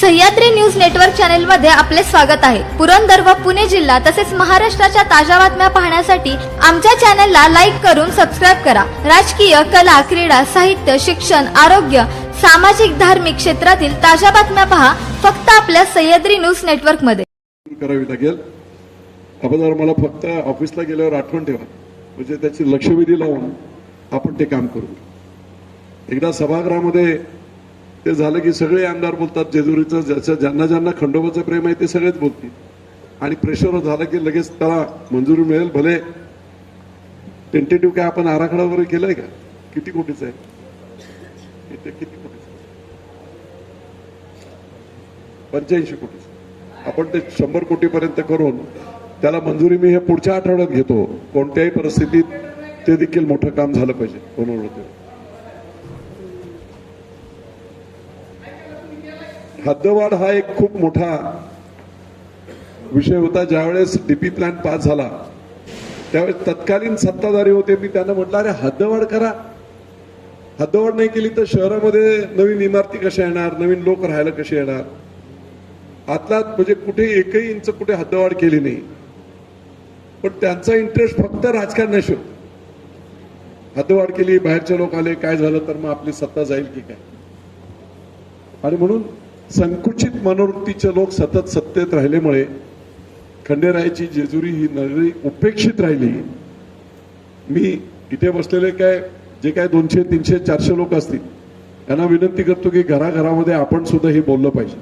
Sahyadri news network चॅनलमध्ये आपले स्वागत आहे. पुरंदर व पुणे जिल्हा तसेच महाराष्ट्राच्या ताज्या बातम्या पाहण्यासाठी आमच्या चॅनलला लाईक करून सबस्क्राईब करा. राजकीय कला क्रीडा साहित्य शिक्षण आरोग्य सामाजिक धार्मिक क्षेत्रातील ताज्या बातम्या पहा फक्त आपल्या सह्याद्री न्यूज नेटवर्कमध्ये करावी लागेल. अगोदर मला फक्त ऑफिसला गेल्यावर आठवण ठेवा. म्हणजे त्याची लक्षवेधी लावून आपण ते काम करू. एकदा सभागृहामध्ये ते झालं की सगळे आमदार बोलतात जेजुरीचं ज्याचं ज्यांना ज्यांना खंडोबाचं प्रेम आहे ते सगळेच बोलतील. आणि प्रेशर झालं की लगेच त्याला मंजुरी मिळेल भले टेंटेटिव्ह काय आपण आराखडा वगैरे केलाय का? किती कोटीचं आहे? किती कोटीचं पंच्याऐंशी कोटीचं. आपण ते शंभर कोटीपर्यंत करून त्याला मंजुरी मी हे पुढच्या आठवड्यात घेतो. कोणत्याही परिस्थितीत ते देखील मोठं काम झालं पाहिजे कोणावर हद्दवाढ हा एक खूप मोठा विषय होता. ज्यावेळेस डीपी प्लॅन पास झाला त्यावेळेस तत्कालीन सत्ताधारी होते. मी त्यांना म्हटलं अरे हद्दवाढ करा. हद्दवाढ नाही केली तर शहरामध्ये नवीन इमारती कशा येणार? नवीन लोक राहायला कसे येणार? आतला म्हणजे कुठे एकही इंच कुठे हद्दवाढ केली नाही. पण त्यांचा इंटरेस्ट फक्त राजकारणाशी हद्दवाढ केली बाहेरचे लोक आले काय झालं? तर मग आपली सत्ता जाईल की काय? आणि म्हणून संकुचित मनोवृत्तीचे लोक सतत सत्तेत राहिल्यामुळे खंडेरायाची जेजुरी ही नगरी उपेक्षित राहिली. मी इथे बसलेले काय जे काय दोनशे तीनशे चारशे लोक असतील त्यांना विनंती करतो की घराघरामध्ये आपण सुद्धा हे बोललं पाहिजे.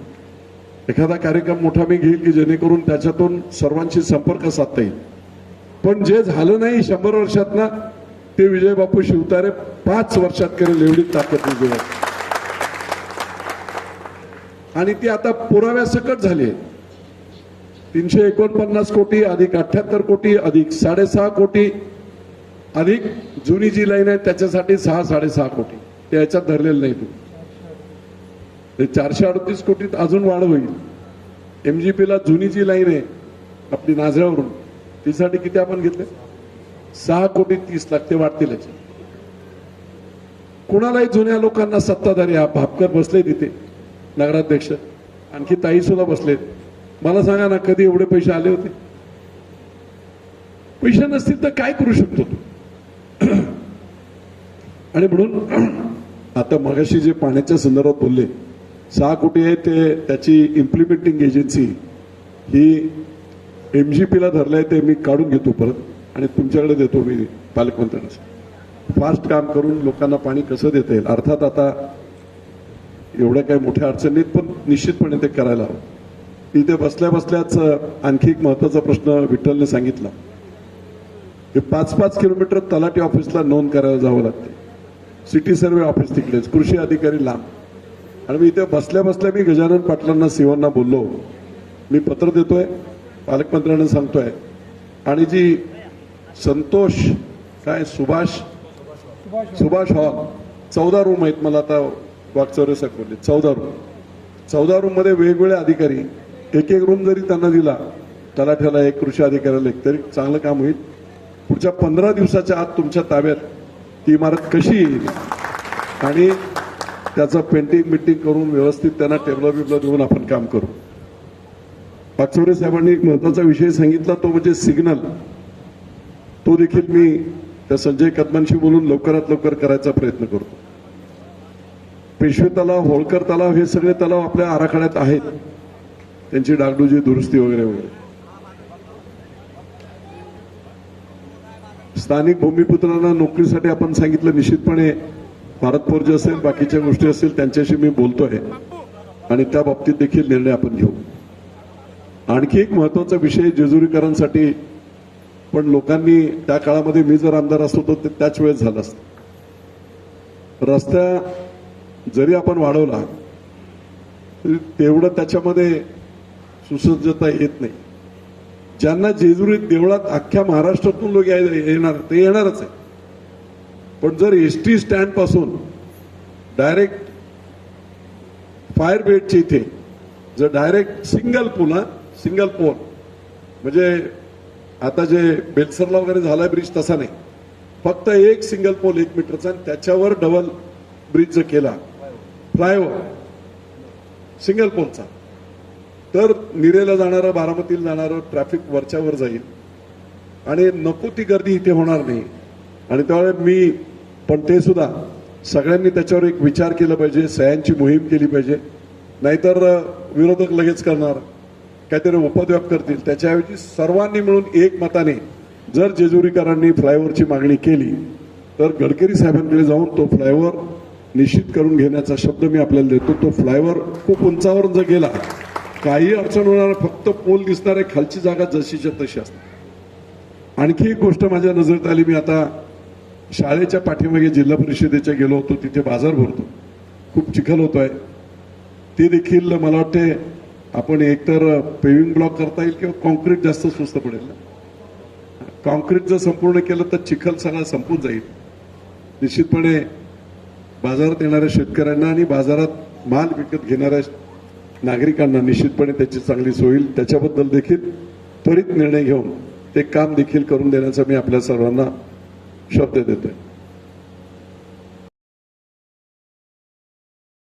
एखादा कार्यक्रम मोठा मी घेईल की जेणेकरून त्याच्यातून सर्वांशी संपर्क साधता येईल. पण जे झालं नाही शंभर वर्षात ना ते विजय बापू शिवतारे पाच वर्षात करेल एवढी ताकद विजय आणि ती आता पुराव्यासकट झाली आहे. तीनशे एकोणपन्नास कोटी अधिक अठ्याहत्तर कोटी अधिक साडेसहा कोटी अधिक जुनी जी लाईन आहे त्याच्यासाठी सहा साडेसहा कोटी. ते याच्यात धरलेलं नाही तू ते चारशे अडतीस कोटीत अजून वाढ होईल. एमजीपीला जुनी जी लाईन आहे आपली नाझऱ्यावरून तीसाठी किती आपण घेतले? सहा कोटी तीस लाख ते वाढतील याचे. कुणालाही जुन्या लोकांना सत्ताधारी हा भापकर बसले तिथे. नगराध्यक्ष. आणखी ताई सुद्धा बसलेत. मला सांगा ना कधी एवढे पैसे आले होते? पैसे नसतील तर काय करू शकतो तू? आणि म्हणून आता मगाशी जे पाण्याच्या संदर्भात बोलले सहा कोटी आहे ते त्याची इम्प्लिमेंटिंग एजन्सी ही एम जी पीला धरलं आहे ते मी काढून घेतो परत आणि तुमच्याकडे देतो मी पालकमंत्र्यांना. फास्ट काम करून लोकांना पाणी कसं देता येईल? अर्थात आता एवढ्या काही मोठ्या अडचणीत पण निश्चितपणे ते करायला हवं. इथे बसल्या बसल्याच आणखी एक महत्त्वाचा प्रश्न विठ्ठलने सांगितला. की पाच पाच किलोमीटर तलाठी ऑफिसला नोंद करायला जावं लागते. सिटी सर्वे ऑफिस तिकडेच कृषी अधिकारी लांब. आणि मी इथे बसल्या बसल्या मी गजानन पाटलांना सिवांना बोललो. मी पत्र देतोय पालकमंत्र्यांना सांगतोय. आणि जी संतोष काय सुभाष? सुभाष हॉल. चौदा रूम आहेत मला आता वागचौरे साहेब चौदा रूम चौदा रूममध्ये वेगवेगळे अधिकारी एक एक रूम जरी त्यांना दिला तलाठ्याला एक कृषी अधिकाऱ्याला एक तरी चांगलं काम होईल. पुढच्या पंधरा दिवसाच्या आत तुमच्या ताब्यात ती इमारत कशी येईल? आणि त्याचं पेंटिंग मिटिंग करून व्यवस्थित त्यांना टेबलं बिबल देऊन आपण काम करू. पाचोरे साहेबांनी एक महत्त्वाचा विषय सांगितला तो म्हणजे सिग्नल तो देखील मी त्या संजय कदमांशी बोलून लवकरात लवकर करायचा प्रयत्न करतो. पेशवे तलाव होळकर तलाव हे सगळे तलाव आपल्या आराखड्यात आहेत. त्यांची डागडुजी दुरुस्ती वगैरे वगैरे. स्थानिक भूमिपुत्रांना नोकरीसाठी आपण सांगितलं निश्चितपणे भारत फोर्ज असेल बाकीच्या गोष्टी असतील त्यांच्याशी मी बोलतोय. आणि त्या बाबतीत देखील निर्णय आपण घेऊ. आणखी एक महत्त्वाचा विषय जेजुरीकरांसाठी पण लोकांनी त्या काळामध्ये मी जर आमदार असतो तर त्याच वेळेस झालं असतं. रस्त्या जरी आपण वाढवला तरी तेवढं त्याच्यामध्ये सुसज्जता येत नाही. ज्यांना जेजुरी देवळात अख्ख्या महाराष्ट्रातून लोक याय- येणार ते येणारच आहे. पण जर एस टी स्टँडपासून डायरेक्ट फायर ब्रिगेडच्या इथे जर डायरेक्ट सिंगल पूल हा सिंगल पोल म्हणजे आता जे बेलसरला वगैरे झालाय ब्रिज तसा नाही. फक्त एक सिंगल पोल एक मीटरचा आणि त्याच्यावर डबल ब्रिज जर केला फ्लायओव्हर सिंगल पोलचा. तर निरेला जाणारं बारामतीला जाणारं ट्रॅफिक वरच्यावर जाईल. आणि नको ती गर्दी इथे होणार नाही. आणि त्यामुळे मी पण ते सुद्धा सगळ्यांनी त्याच्यावर एक विचार केला पाहिजे सह्यांची मोहीम केली पाहिजे. नाहीतर विरोधक लगेच करणार. काहीतरी उपद्व्याप करतील. त्याच्याऐवजी सर्वांनी मिळून एक मताने जर जेजुरीकरांनी फ्लायओव्हरची मागणी केली तर गडकरी साहेबांकडे जाऊन तो फ्लायओव्हर निश्चित करून घेण्याचा शब्द मी आपल्याला देतो. तो फ्लायओव्हर खूप उंचावर जर गेला काही अडचण होणार फक्त पोल दिसणार आहे खालची जागा जशीच्या तशी असते. आणखी एक गोष्ट माझ्या नजरेत आली. मी आता शाळेच्या पाठीमागे जिल्हा परिषदेच्या गेलो होतो तिथे बाजार भरतो. खूप चिखल होतो आहे ते देखील मला वाटते आपण एकतर पेविंग ब्लॉक करता येईल किंवा कॉन्क्रीट जास्त स्वस्त पडेल कॉन्क्रीट जर संपूर्ण केलं तर चिखल सगळा संपून जाईल. निश्चितपणे बाजारात येणाऱ्या शेतकऱ्यांना आणि बाजारात माल विकत घेणाऱ्या नागरिकांना निश्चितपणे त्याची चांगली सोय होईल. त्याच्याबद्दल देखील त्वरित निर्णय घेऊन ते काम देखील करून देण्याचा मी आपल्या सर्वांना शब्द देतोय.